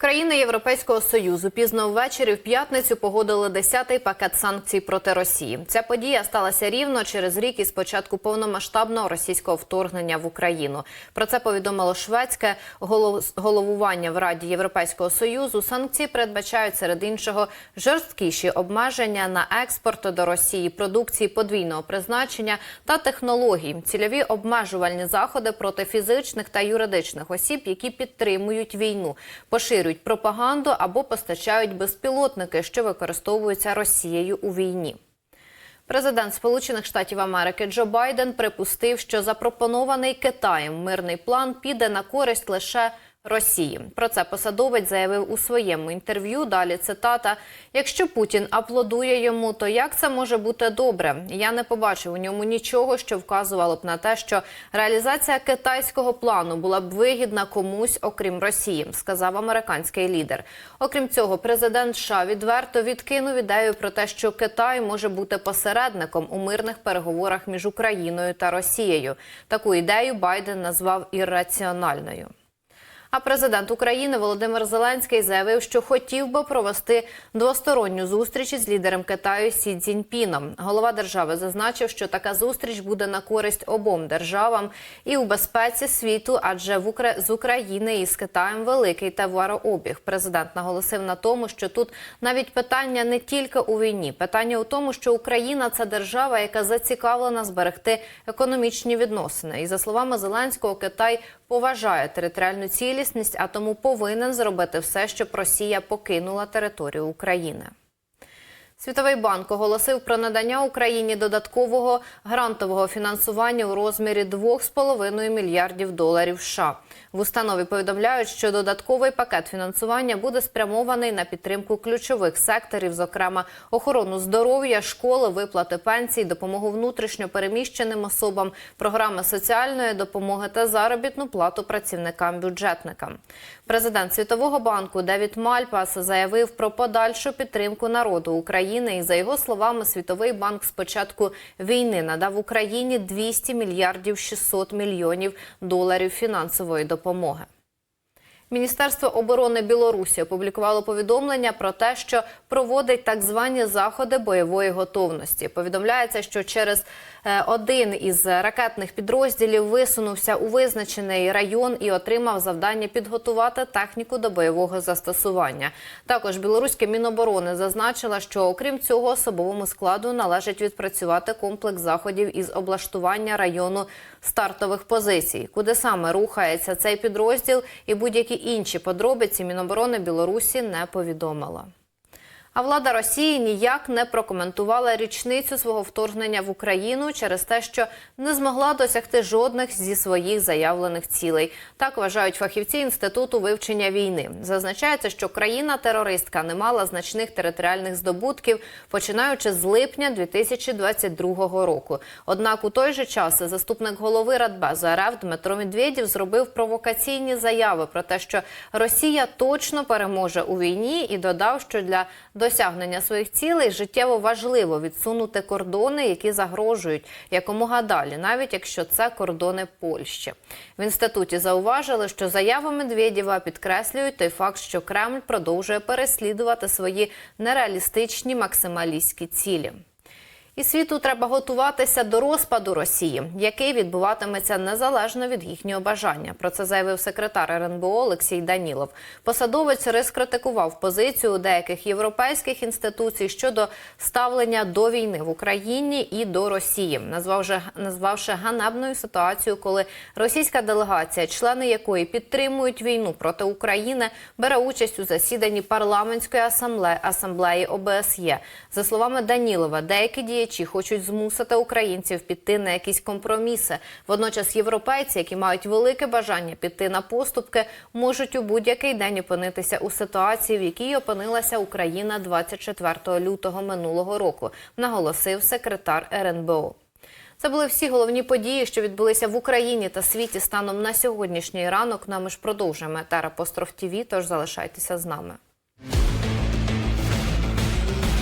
Країни Європейського союзу пізно ввечері в п'ятницю погодили 10-й пакет санкцій проти Росії. Ця подія сталася рівно через рік із початку повномасштабного російського вторгнення в Україну. Про це повідомило шведське голов- головування в Раді Європейського союзу. Санкції передбачають серед іншого жорсткіші обмеження на експорт до Росії продукції подвійного призначення та технологій, цільові обмежувальні заходи проти фізичних та юридичних осіб, які підтримують війну, поширюють пропаганду або постачають безпілотники, що використовуються Росією у війні. Президент Сполучених Штатів Америки Джо Байден припустив, що запропонований Китаєм мирний план піде на користь лише Росії. Про це посадовець заявив у своєму інтерв'ю. Далі цитата: Якщо Путін аплодує йому, то як це може бути добре? Я не побачив у ньому нічого, що вказувало б на те, що реалізація китайського плану була б вигідна комусь, окрім Росії, сказав американський лідер. Окрім цього, президент США відверто відкинув ідею про те, що Китай може бути посередником у мирних переговорах між Україною та Росією. Таку ідею Байден назвав ірраціональною. А президент України Володимир Зеленський заявив, що хотів би провести двосторонню зустріч із лідером Китаю Сі Цзіньпіном. Голова держави зазначив, що така зустріч буде на користь обом державам і у безпеці світу, адже з України і з Китаєм великий товарообіг. Президент наголосив на тому, що тут навіть питання не тільки у війні, питання у тому, що Україна це держава, яка зацікавлена зберегти економічні відносини. І за словами Зеленського, Китай поважає територіальну цілісність, а тому повинен зробити все, щоб Росія покинула територію України. Світовий банк оголосив про надання Україні додаткового грантового фінансування у розмірі 2,5 мільярдів доларів США. В установі повідомляють, що додатковий пакет фінансування буде спрямований на підтримку ключових секторів, зокрема охорону здоров'я, школи, виплати пенсій, допомогу внутрішньо переміщеним особам, програми соціальної допомоги та заробітну плату працівникам-бюджетникам. Президент Світового банку Девід Мальпас заявив про подальшу підтримку народу України. І за його словами, Світовий банк з початку війни надав Україні 200 мільярдів 600 мільйонів доларів фінансової допомоги. Міністерство оборони Білорусі опублікувало повідомлення про те, що проводить так звані заходи бойової готовності. Повідомляється, що через е, один із ракетних підрозділів висунувся у визначений район і отримав завдання підготувати техніку до бойового застосування. Також білоруське міноборони зазначило, що окрім цього особовому складу належить відпрацювати комплекс заходів із облаштування району стартових позицій, куди саме рухається цей підрозділ, і будь-які інші подробиці Міноборони Білорусі не повідомила. А влада Росії ніяк не прокоментувала річницю свого вторгнення в Україну через те, що не змогла досягти жодних зі своїх заявлених цілей. Так вважають фахівці інституту вивчення війни. Зазначається, що країна-терористка не мала значних територіальних здобутків, починаючи з липня 2022 року. Однак у той же час заступник голови Радбезу РФ Дмитро Медведєв зробив провокаційні заяви про те, що Росія точно переможе у війні, і додав, що для досягнення своїх цілей життєво важливо відсунути кордони, які загрожують якомога далі, навіть якщо це кордони Польщі. В інституті зауважили, що заяви Медведєва підкреслюють той факт, що Кремль продовжує переслідувати свої нереалістичні максималістські цілі. І світу треба готуватися до розпаду Росії, який відбуватиметься незалежно від їхнього бажання. Про це заявив секретар РНБО Олексій Данілов. Посадовець розкритикував позицію деяких європейських інституцій щодо ставлення до війни в Україні і до Росії, назвавши, назвавши ганебною ситуацію, коли російська делегація, члени якої підтримують війну проти України, бере участь у засіданні парламентської асамблеї, асамблеї ОБСЄ. За словами Данілова, деякі діячі хочуть змусити українців піти на якісь компроміси. Водночас європейці, які мають велике бажання піти на поступки, можуть у будь-який день опинитися у ситуації, в якій опинилася Україна 24 лютого минулого року, наголосив секретар РНБО. Це були всі головні події, що відбулися в Україні та світі станом на сьогоднішній ранок. Нами ж продовжуємо етер «Апостроф ТІВІ», тож залишайтеся з нами.